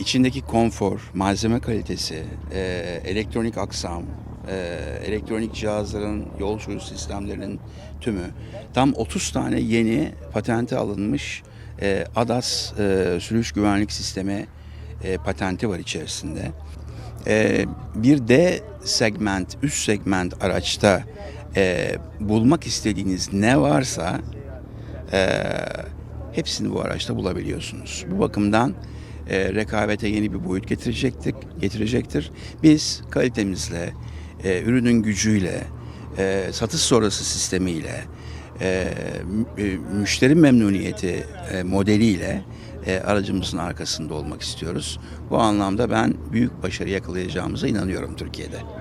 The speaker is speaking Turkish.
içindeki konfor, malzeme kalitesi, e, elektronik aksam, e, elektronik cihazların, yol sürüş sistemlerinin tümü tam 30 tane yeni patente alınmış e, ADAS e, sürüş güvenlik sistemi e, patenti var içerisinde. E, bir D segment, üst segment araçta e, bulmak istediğiniz ne varsa e, hepsini bu araçta bulabiliyorsunuz. Bu bakımdan e, rekabete yeni bir boyut getirecektir. getirecektir. Biz kalitemizle, e, ürünün gücüyle, e, satış sonrası sistemiyle, e, e, müşteri memnuniyeti e, modeliyle e, aracımızın arkasında olmak istiyoruz. Bu anlamda ben büyük başarı yakalayacağımıza inanıyorum Türkiye'de.